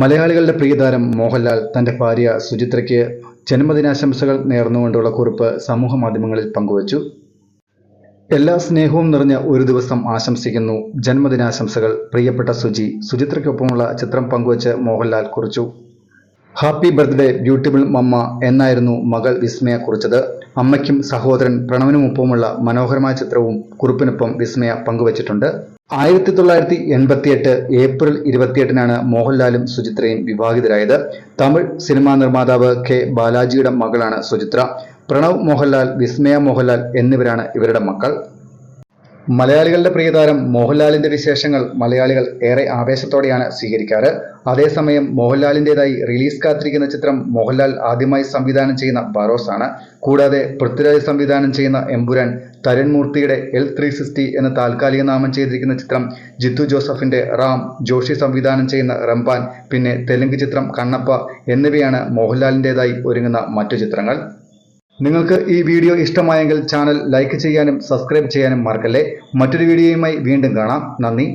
മലയാളികളുടെ പ്രിയതാരം മോഹൻലാൽ തന്റെ ഭാര്യ സുചിത്രയ്ക്ക് ജന്മദിനാശംസകൾ നേർന്നുകൊണ്ടുള്ള കുറിപ്പ് സമൂഹ മാധ്യമങ്ങളിൽ പങ്കുവച്ചു. എല്ലാ സ്നേഹവും നിറഞ്ഞ ഒരു ദിവസം ആശംസിക്കുന്നു. ജന്മദിനാശംസകൾ പ്രിയപ്പെട്ട സുജി സുചിത്രയ്ക്കൊപ്പമുള്ള ചിത്രം പങ്കുവച്ച് മോഹൻലാൽ കുറിച്ചു. ഹാപ്പി ബർത്ത്ഡേ ബ്യൂട്ടിഫുൾ മമ്മ എന്നായിരുന്നു മകൾ വിസ്മയ കുറിച്ചത്. അമ്മയ്ക്കും സഹോദരൻ പ്രണവിനുമൊപ്പമുള്ള മനോഹരമായ ചിത്രവും കുറിപ്പിനൊപ്പം വിസ്മയ പങ്കുവച്ചിട്ടുണ്ട്. ആയിരത്തി തൊള്ളായിരത്തി എൺപത്തിയെട്ട് ഏപ്രിൽ ഇരുപത്തിയെട്ടിനാണ് മോഹൻലാലും സുചിത്രയും വിവാഹിതരായത്. തമിഴ് സിനിമാ നിർമ്മാതാവ് കെ ബാലാജിയുടെ മകളാണ് സുചിത്ര. പ്രണവ് മോഹൻലാൽ വിസ്മയ മോഹൻലാൽ എന്നിവരാണ് ഇവരുടെ മക്കൾ. മലയാളികളുടെ പ്രിയതാരം മോഹൻലാലിന്റെ വിശേഷങ്ങൾ മലയാളികൾ ഏറെ ആവേശത്തോടെയാണ് സ്വീകരിക്കാറ്. അതേസമയം മോഹൻലാലിന്റേതായി റിലീസ് കാത്തിരിക്കുന്ന ചിത്രം മോഹൻലാൽ ആദ്യമായി സംവിധാനം ചെയ്യുന്ന ബറോസ് ആണ്. കൂടാതെ പൃഥ്വിരാജ് സംവിധാനം ചെയ്യുന്ന എമ്പുരാൻ തരുൺ മൂർത്തിയുടെ എൽ ത്രീ സിക്സ്റ്റി എന്ന താൽക്കാലിക നാമം ചെയ്തിരിക്കുന്ന ചിത്രം ജിത്തു ജോസഫിന്റെ റാം ജോഷി സംവിധാനം ചെയ്യുന്ന റംപാൻ പിന്നെ തെലുങ്ക് ചിത്രം കണ്ണപ്പ എന്നിവയാണ് മോഹൻലാലിന്റേതായി ഒരുങ്ങുന്ന മറ്റു ചിത്രങ്ങൾ. നിങ്ങൾക്ക് ഈ വീഡിയോ ഇഷ്ടമായെങ്കിൽ ചാനൽ ലൈക്ക് ചെയ്യാനും സബ്സ്ക്രൈബ് ചെയ്യാനും മറക്കല്ലേ. മറ്റൊരു വീഡിയോയുമായി വീണ്ടും കാണാം. നന്ദി.